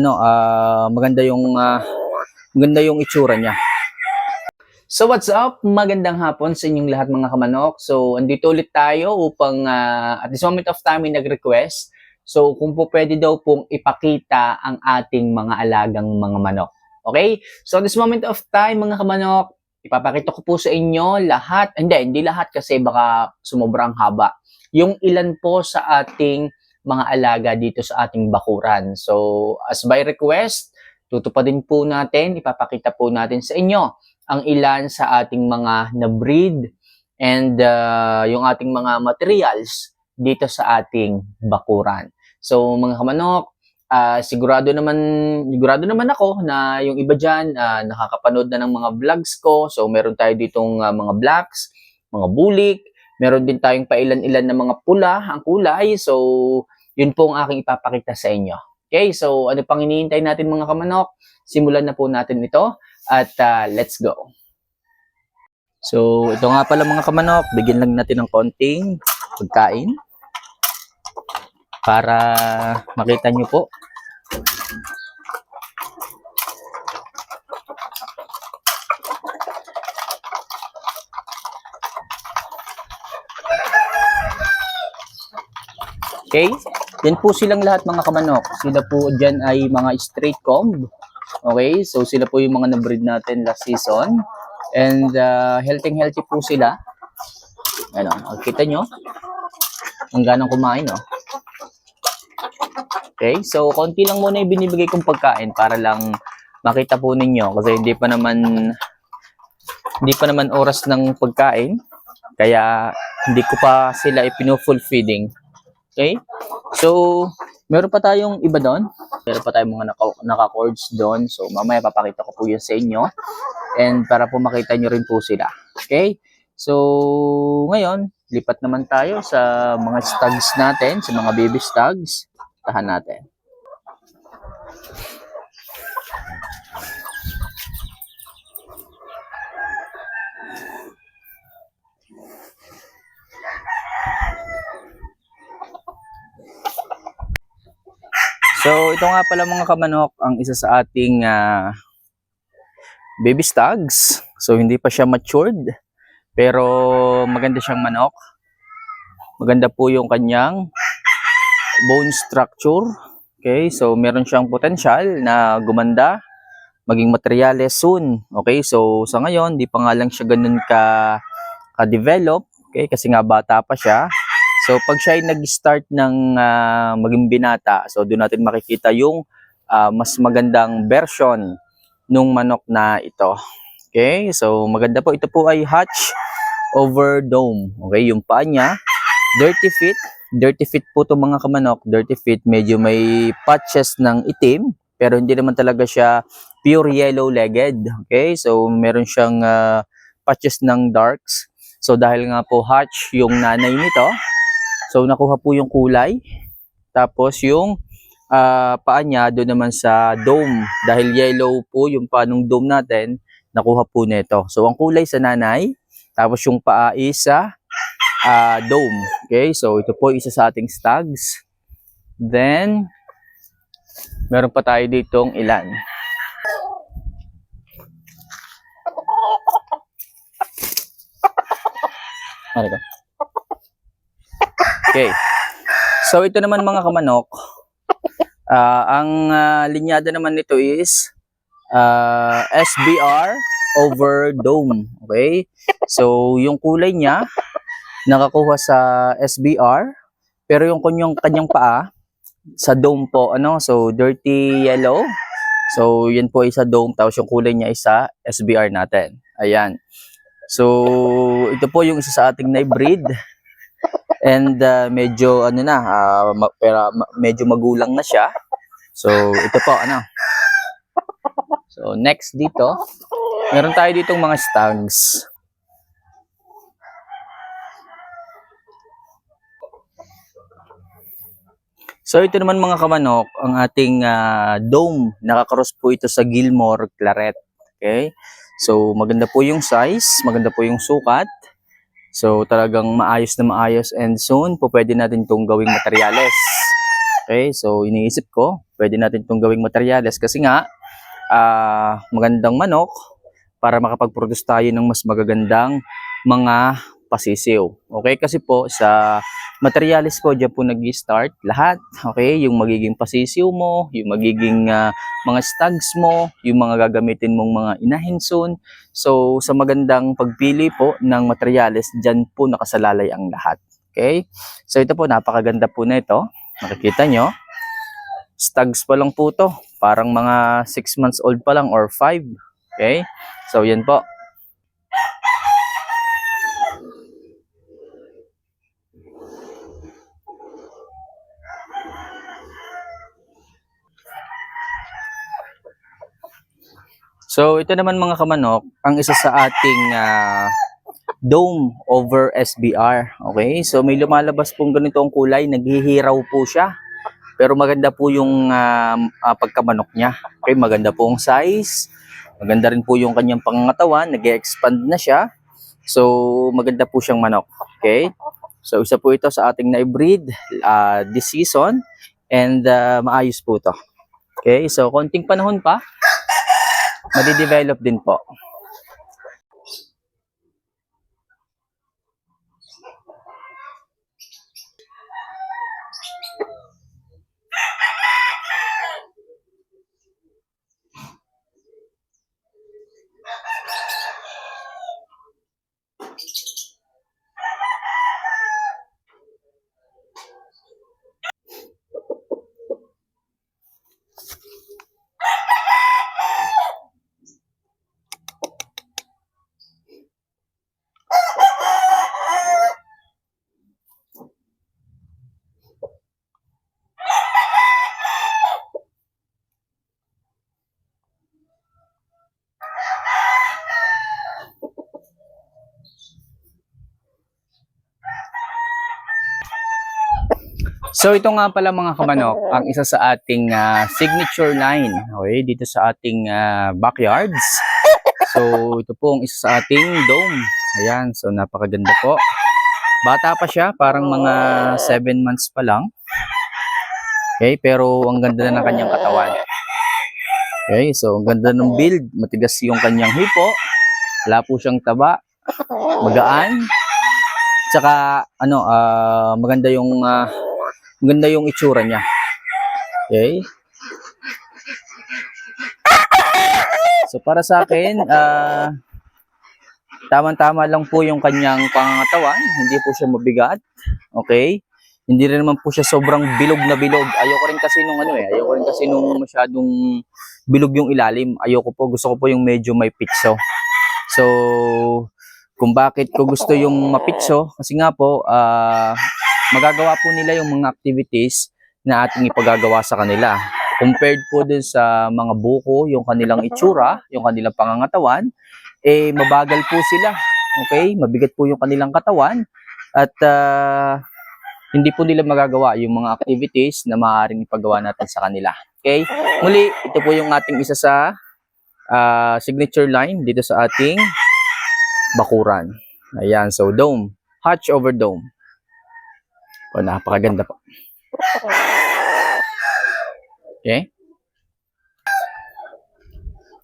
ano, ah, maganda yung ah, maganda yung itsura niya. So what's up? Magandang hapon sa inyong lahat mga kamanok. So andito ulit tayo upang ah, at this moment of time may nag-request. So kung po pwede daw pong ipakita ang ating mga alagang mga manok. Okay? So at this moment of time mga kamanok, ipapakita ko po sa inyo lahat, hindi, hindi lahat kasi baka sumobrang haba. Yung ilan po sa ating mga alaga dito sa ating bakuran. So as by request, tutupadin po natin, ipapakita po natin sa inyo ang ilan sa ating mga na-breed and uh, yung ating mga materials dito sa ating bakuran. So mga kamanok, ah, sigurado naman sigurado naman ako na yung iba diyan nakakapanood na ng mga vlogs ko. So meron tayo ditong ah, mga blacks, mga bulik, meron din tayong pailan-ilan na mga pula ang kulay. So yun po ang aking ipapakita sa inyo. Okay, so ano pang hinihintay natin mga kamanok? Simulan na po natin ito at ah, let's go. So, ito nga pala mga kamanok, bigyan lang natin ng konting pagkain para makita nyo po. Okay? Yan po silang lahat mga kamanok. Sila po dyan ay mga straight comb. Okay? So, sila po yung mga na-breed natin last season. And uh, healthy healthy po sila. Ano, kita nyo? Ang ganang kumain, no? Okay, so konti lang muna yung binibigay kong pagkain para lang makita po ninyo kasi hindi pa naman hindi pa naman oras ng pagkain kaya hindi ko pa sila ipino-full feeding. Okay? So, meron pa tayong iba doon. Meron pa tayong mga naka- naka-cords doon. So, mamaya papakita ko po yun sa inyo. And para po makita nyo rin po sila. Okay? So, ngayon, lipat naman tayo sa mga stags natin, sa mga baby stags. Tahan natin. So, ito nga pala mga kamanok, ang isa sa ating ah, baby stags. So, hindi pa siya matured, pero maganda siyang manok. Maganda po yung kanyang bone structure. Okay, so meron siyang potential na gumanda, maging materyales soon. Okay, so sa ngayon, di pa nga lang siya ganun ka, ka-develop. Okay, kasi nga bata pa siya. So pag siya ay nag-start ng ah, maging binata, so doon natin makikita yung ah, mas magandang version nung manok na ito. Okay, so maganda po. Ito po ay hatch over dome. Okay, yung paa niya, dirty feet. Dirty feet po to mga kamanok. Dirty feet, medyo may patches ng itim, pero hindi naman talaga siya pure yellow-legged. Okay, so meron siyang ah, patches ng darks. So dahil nga po hatch yung nanay nito, so nakuha po yung kulay. Tapos yung ah, paa niya doon naman sa dome. Dahil yellow po yung paa ng dome natin, nakuha po nito. So ang kulay sa nanay, tapos yung paa is sa ah, dome. Okay, so ito po isa sa ating stags. Then, meron pa tayo ditong ilan. Ano ko? Okay. So ito naman mga kamanok, ah, ang ah, linyada naman nito is ah, SBR over dome. Okay? So yung kulay niya nakakuha sa SBR pero yung kanyang kanyang paa sa dome po ano so dirty yellow so yan po ay sa dome tapos yung kulay niya is sa SBR natin ayan so ito po yung isa sa ating na breed and uh, medyo ano na pero ma- medyo magulang na siya so ito po ano so next dito meron tayo ditong mga stags So ito naman mga kamanok, ang ating ah, dome, nakakross po ito sa Gilmore Claret. Okay? So maganda po yung size, maganda po yung sukat. So talagang maayos na maayos and soon po pwede natin itong gawing materyales. Okay? So iniisip ko, pwede natin itong gawing materyales kasi nga ah, magandang manok para makapag-produce tayo ng mas magagandang mga pasisiw. Okay, kasi po sa materialis po dyan po nag-start lahat. Okay, yung magiging pasisiw mo, yung magiging ah, mga stags mo, yung mga gagamitin mong mga inahin soon. So sa magandang pagpili po ng materialis, dyan po nakasalalay ang lahat. Okay, so ito po napakaganda po na ito. Makikita nyo. Stags pa lang po to. Parang mga 6 months old pa lang or 5. Okay, so yan po. So ito naman mga kamanok, ang isa sa ating ah, dome over SBR. Okay, so may lumalabas pong ganito ang kulay, naghihiraw po siya. Pero maganda po yung ah, ah, pagkamanok niya. Okay, maganda po ang size. Maganda rin po yung kanyang pangangatawan, nag-expand na siya. So maganda po siyang manok. Okay? So isa po ito sa ating na-breed ah, this season and ah, maayos po to. Okay, so konting panahon pa, madidevelop din po. So ito nga pala mga kamanok, ang isa sa ating ah, signature line, okay, dito sa ating ah, backyards. So ito po ang isa sa ating dome. Ayan, so napakaganda po. Bata pa siya, parang mga 7 months pa lang. Okay, pero ang ganda na ng kanyang katawan. Okay, so ang ganda ng build, matigas yung kanyang hipo. Wala po siyang taba, magaan. Tsaka ano, ah, maganda yung ah, maganda yung itsura niya. Okay? So para sa akin, ah tama-tama lang po yung kanyang pangangatawan, hindi po siya mabigat. Okay? Hindi rin naman po siya sobrang bilog na bilog. Ayoko rin kasi nung ano eh, ayoko rin kasi nung masyadong bilog yung ilalim. Ayoko po, gusto ko po yung medyo may pitso. So, kung bakit ko gusto yung mapitso, kasi nga po, ah magagawa po nila yung mga activities na ating ipagagawa sa kanila. Compared po dun sa mga buko, yung kanilang itsura, yung kanilang pangangatawan, eh mabagal po sila. Okay? Mabigat po yung kanilang katawan at ah, hindi po nila magagawa yung mga activities na maaaring ipagawa natin sa kanila. Okay? Muli, ito po yung ating isa sa ah, signature line dito sa ating bakuran. Ayan, so dome. Hatch over dome. O, napakaganda po. Okay?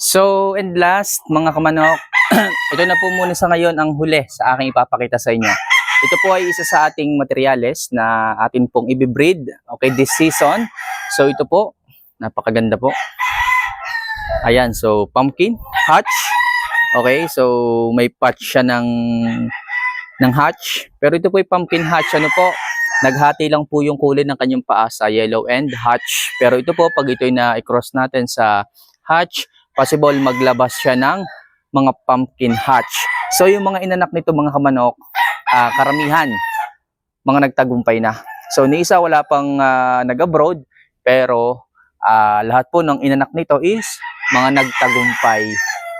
So, and last, mga kamanok, ito na po muna sa ngayon ang huli sa aking ipapakita sa inyo. Ito po ay isa sa ating materyales na atin pong ibibreed, okay, this season. So, ito po, napakaganda po. Ayan, so, pumpkin, hatch. Okay, so, may patch siya ng, ng hatch. Pero ito po ay pumpkin hatch, ano po, naghati lang po yung kulay ng kanyang paa sa yellow and hatch. Pero ito po, pag ito'y na-cross natin sa hatch, possible maglabas siya ng mga pumpkin hatch. So yung mga inanak nito mga kamanok, ah, karamihan, mga nagtagumpay na. So ni isa wala pang ah, nag-abroad, pero ah, lahat po ng inanak nito is mga nagtagumpay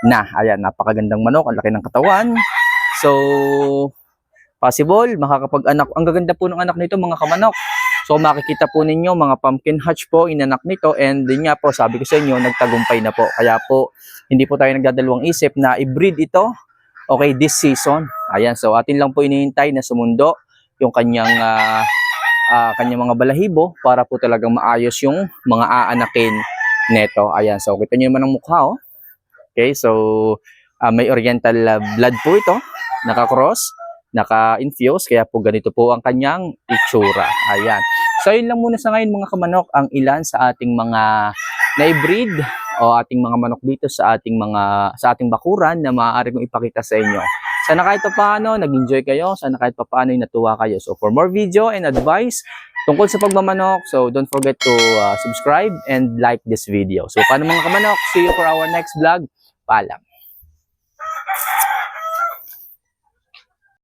na. Ayan, napakagandang manok, ang laki ng katawan. So, possible, makakapag-anak. Ang gaganda po ng anak nito, mga kamanok. So makikita po ninyo mga pumpkin hatch po inanak nito and din nga po sabi ko sa inyo nagtagumpay na po. Kaya po hindi po tayo nagdadalawang isip na i-breed ito okay this season. Ayan so atin lang po inihintay na sumundo yung kanyang ah, ah, kanyang mga balahibo para po talagang maayos yung mga aanakin neto. Ayan, so kita niyo naman ang mukha oh. Okay, so ah, may oriental ah, blood po ito, naka-cross, naka-infuse, kaya po ganito po ang kanyang itsura. Ayan. So yun lang muna sa ngayon mga kamanok ang ilan sa ating mga na-breed o ating mga manok dito sa ating mga sa ating bakuran na maaari kong ipakita sa inyo. Sana kahit pa paano nag-enjoy kayo, sana kahit pa paano natuwa kayo. So for more video and advice tungkol sa pagmamanok, so don't forget to uh, subscribe and like this video. So paano mga kamanok, see you for our next vlog. Paalam.